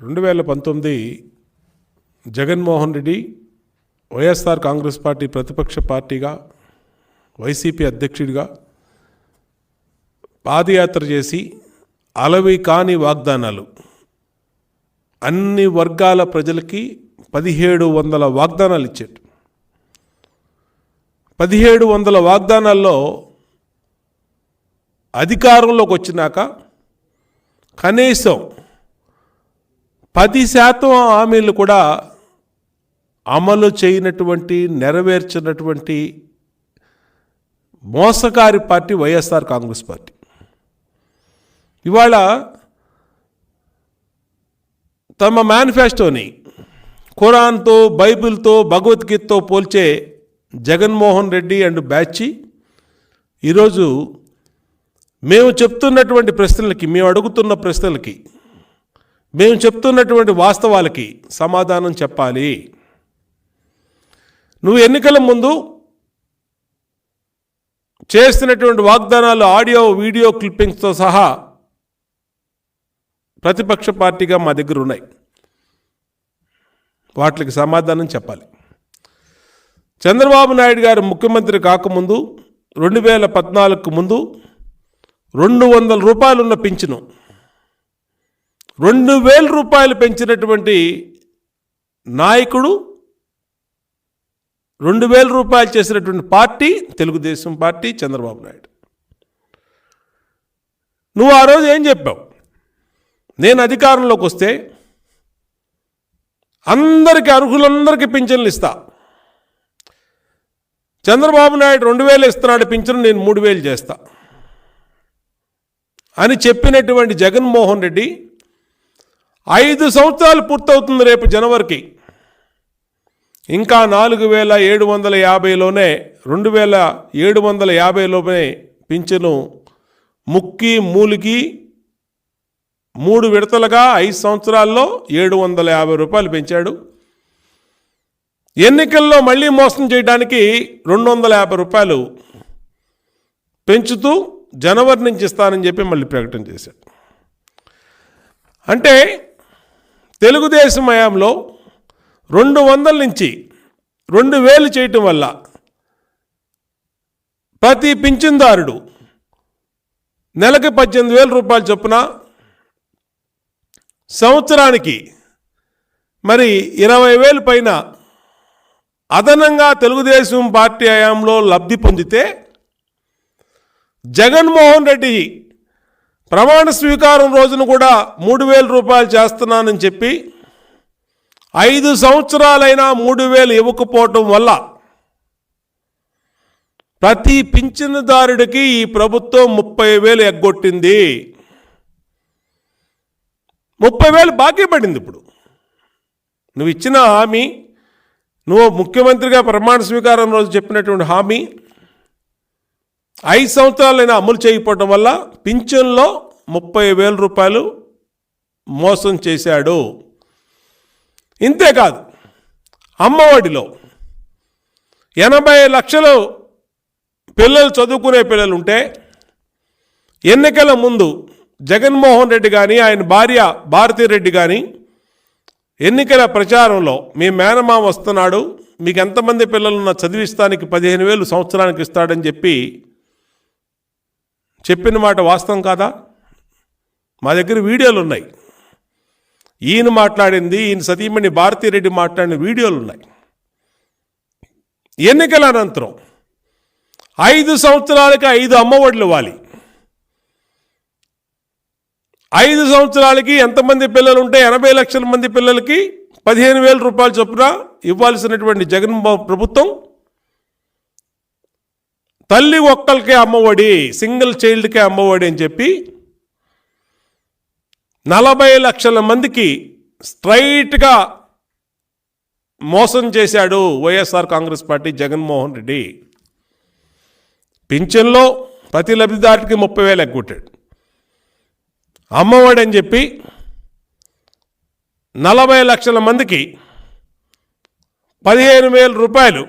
రెండు వేల పంతొమ్మిది Jaganmohan Reddy YSR Congress party ప్రతిపక్ష పార్టీగా వైసీపీ అధ్యక్షుడిగా పాదయాత్ర చేసి అలవి కాని వాగ్దానాలు. అన్ని వర్గాల ప్రజలకి పదిహేడు వందల వాగ్దానాలు ఇచ్చాడు పదిహేడు వందల వాగ్దానాల్లో అధికారంలోకి వచ్చినాక కనీసం పది శాతం హామీలు కూడా అమలు చేయనటువంటి నెరవేర్చినటువంటి మోసకారి పార్టీ వైఎస్ఆర్ కాంగ్రెస్ పార్టీ. ఇవాళ తమ మేనిఫెస్టోని ఖురాన్తో బైబిల్తో భగవద్గీతతో పోల్చే జగన్మోహన్ రెడ్డి అండ్ బ్యాచి ఈరోజు మేము చెప్తున్నటువంటి ప్రశ్నలకి మేము అడుగుతున్న ప్రశ్నలకి మేము చెప్తున్నటువంటి వాస్తవాలకి సమాధానం చెప్పాలి. నువ్వు ఎన్నికల ముందు చేస్తున్నటువంటి వాగ్దానాలు ఆడియో వీడియో క్లిప్పింగ్స్తో సహా ప్రతిపక్ష పార్టీగా మా దగ్గర ఉన్నాయి. వాటికి సమాధానం చెప్పాలి. చంద్రబాబు నాయుడు గారు ముఖ్యమంత్రి కాకముందు రెండు వేల పద్నాలుగుకు ముందు రెండు వందల రూపాయలు ఉన్న పింఛను రెండు వేల రూపాయలు పెంచినటువంటి నాయకుడు రెండు వేల రూపాయలు చేసినటువంటి పార్టీ తెలుగుదేశం పార్టీ చంద్రబాబు నాయుడు. నువ్వు ఆ రోజు ఏం చెప్పావు? నేను అధికారంలోకి వస్తే అందరికీ అర్హులందరికీ పింఛన్లు ఇస్తా. చంద్రబాబు నాయుడు రెండు వేలు ఇస్తున్నాడు పింఛను నేను మూడు వేలు చేస్తా. అని చెప్పినటువంటి జగన్మోహన్ రెడ్డి ఐదు సంవత్సరాలు పూర్తవుతుంది రేపు జనవరికి. ఇంకా నాలుగు వేల ఏడు వందల యాభైలోనే రెండు వేల ఏడు వందల యాభైలోనే పింఛను ముక్కి మూలికి మూడు విడతలుగా ఐదు సంవత్సరాల్లో ఏడు వందల యాభై రూపాయలు పెంచాడు. ఎన్నికల్లో మళ్ళీ మోసం చేయడానికి రెండు వందల యాభై రూపాయలు పెంచుతూ జనవరి నుంచి ఇస్తానని చెప్పి మళ్ళీ ప్రకటన చేశాడు. అంటే తెలుగుదేశం హయాంలో రెండు వందల నుంచి రెండు వేలు చేయటం వల్ల ప్రతి పింఛన్దారుడు నెలకి పద్దెనిమిది వేల రూపాయలు చొప్పున సంవత్సరానికి మరి ఇరవై వేలు పైన అదనంగా తెలుగుదేశం పార్టీ హయాంలో లబ్ధి పొందితే జగన్మోహన్ రెడ్డి ప్రమాణ స్వీకారం రోజున కూడా మూడు వేల రూపాయలు చేస్తున్నానని చెప్పి ఐదు సంవత్సరాలైనా మూడు వేలు ఇవ్వకపోవటం వల్ల ప్రతి పింఛనుదారుడికి ఈ ప్రభుత్వం ముప్పై వేలు ఎగ్గొట్టింది. ముప్పై వేలు బాకీ పడింది ఇప్పుడు. నువ్వు ఇచ్చిన హామీ నువ్వు ముఖ్యమంత్రిగా ప్రమాణ స్వీకారం రోజు చెప్పినటువంటి హామీ ఐదు సంవత్సరాలైనా అమలు చేయకపోవటం వల్ల పింఛన్లో ముప్పై వేల రూపాయలు మోసం చేశాడు. ఇంతేకాదు అమ్మఒడిలో ఎనభై లక్షలు పిల్లలు చదువుకునే పిల్లలు ఉంటే ఎన్నికల ముందు జగన్మోహన్ రెడ్డి కానీ ఆయన భార్య భారతీరెడ్డి కానీ ఎన్నికల ప్రచారంలో మీ మేనమామ వస్తున్నాడు మీకు ఎంతమంది పిల్లలున్న చదివిస్తానికి పదిహేను వేలు సంవత్సరానికి ఇస్తాడని చెప్పి చెప్పిన మాట వాస్తవం కాదా? మా దగ్గర వీడియోలు ఉన్నాయి ఈయన మాట్లాడింది ఈయన సతీమణి భారతీరెడ్డి మాట్లాడిన వీడియోలు ఉన్నాయి ఎన్నికల అనంతరం ఐదు సంవత్సరాలకి ఐదు అమ్మఒడులు ఇవ్వాలి. ఐదు సంవత్సరాలకి ఎంతమంది పిల్లలు ఉంటే ఎనభై లక్షల మంది పిల్లలకి పదిహేను వేల రూపాయల చొప్పున ఇవ్వాల్సినటువంటి జగన్ ప్రభుత్వం తల్లి ఒక్కరికే అమ్మఒడి సింగిల్ చైల్డ్కే అమ్మఒడి అని చెప్పి నలభై లక్షల మందికి స్ట్రైట్గా మోసం చేశాడు YSR Congress party Jaganmohan Reddy. పింఛన్లో ప్రతి లబ్ధిదారుడికి ముప్పై వేలు ఎగ్గొట్టాడు. అమ్మఒడి అని చెప్పి నలభై లక్షల మందికి పదిహేను వేల రూపాయలు